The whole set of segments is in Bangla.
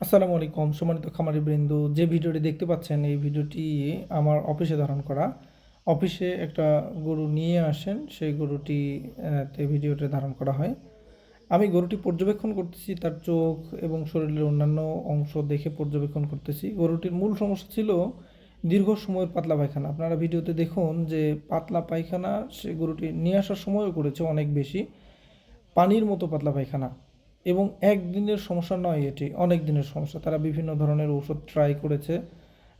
আসসালামু আলাইকুম, সম্মানিত খামারি বৃন্দ যে ভিডিওটি দেখতে পাচ্ছেন, এই ভিডিওটি আমার অফিসে ধারণ করা। অফিসে একটা গরু নিয়ে আসেন, সেই গরুটি ভিডিওটি ধারণ করা হয়। আমি গরুটি পর্যবেক্ষণ করতেছি, তার চোখ এবং শরীরের অন্যান্য অংশ দেখে পর্যবেক্ষণ করতেছি। গরুটির মূল সমস্যা ছিল দীর্ঘ সময়ের পাতলা পায়খানা। আপনারা ভিডিওতে দেখুন যে পাতলা পায়খানা সে গরুটি নিয়ে আসার সময়ও করেছে অনেক বেশি। পানির মতো পাতলা পায়খানা। এবং একদিনের সমস্যা নয় এটি, অনেক দিনের সমস্যা। তারা বিভিন্ন ধরনের ওষুধ ট্রাই করেছে,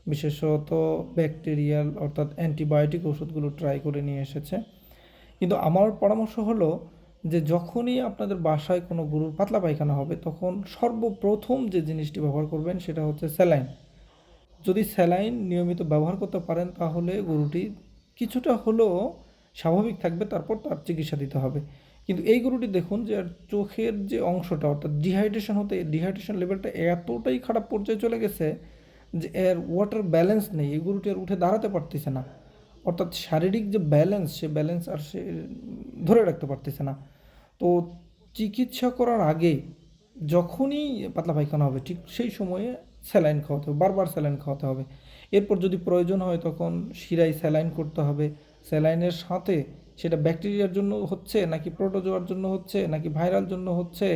বিশেষত ব্যাকটেরিয়াল অর্থাৎ অ্যান্টিবায়োটিক ওষুধগুলো ট্রাই করে নিয়ে এসেছে। কিন্তু আমার পরামর্শ হলো যে যখনই আপনাদের বাসায় কোনো গরুর পাতলা পায়খানা হবে, তখন সর্বপ্রথম যে জিনিসটি ব্যবহার করবেন সেটা হচ্ছে স্যালাইন। যদি স্যালাইন নিয়মিত ব্যবহার করতে পারেন, তাহলে গরুটি কিছুটা হলেও স্বাভাবিক থাকবে, তারপর তার চিকিৎসা দিতে হবে। কিন্তু এই গরুটি দেখুন যে চোখের যে অংশটা, অর্থাৎ ডিহাইড্রেশন হতে ডিহাইড্রেশন লেভেলটা এতটাই খারাপ পর্যায়ে চলে গেছে যে এর ওয়াটার ব্যালেন্স নেই, এই গরুটি আর উঠে দাঁড়াতে পারতেছে না। অর্থাৎ শারীরিক যে ব্যালেন্স সে ব্যালেন্স আর সে ধরে রাখতে পারতেছে না। তো চিকিৎসা করার আগে যখনই পাতলা পায়খানা হবে, ঠিক সেই সময়ে স্যালাইন খাওয়াতে হবে, বারবার স্যালাইন খাওয়াতে হবে। এরপর যদি প্রয়োজন হয় তখন শিরায় স্যালাইন করতে হবে স্যালাইনের সাথে সেটা ব্যাকটেরিয়ার জন্য হচ্ছে, নাকি প্রোটোজোয়ার জন্য হচ্ছে, নাকি ভাইরাল জন্য হচ্ছে,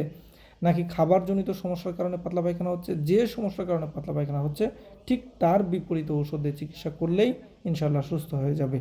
নাকি খাবারজনিত সমস্যার কারণে পাতলা পায়খানা হচ্ছে, যে সমস্যার কারণে পাতলা পায়খানা হচ্ছে, ঠিক তার বিপরীত ঔষধে চিকিৎসা করলেই ইনশাল্লাহ সুস্থ হয়ে যাবে।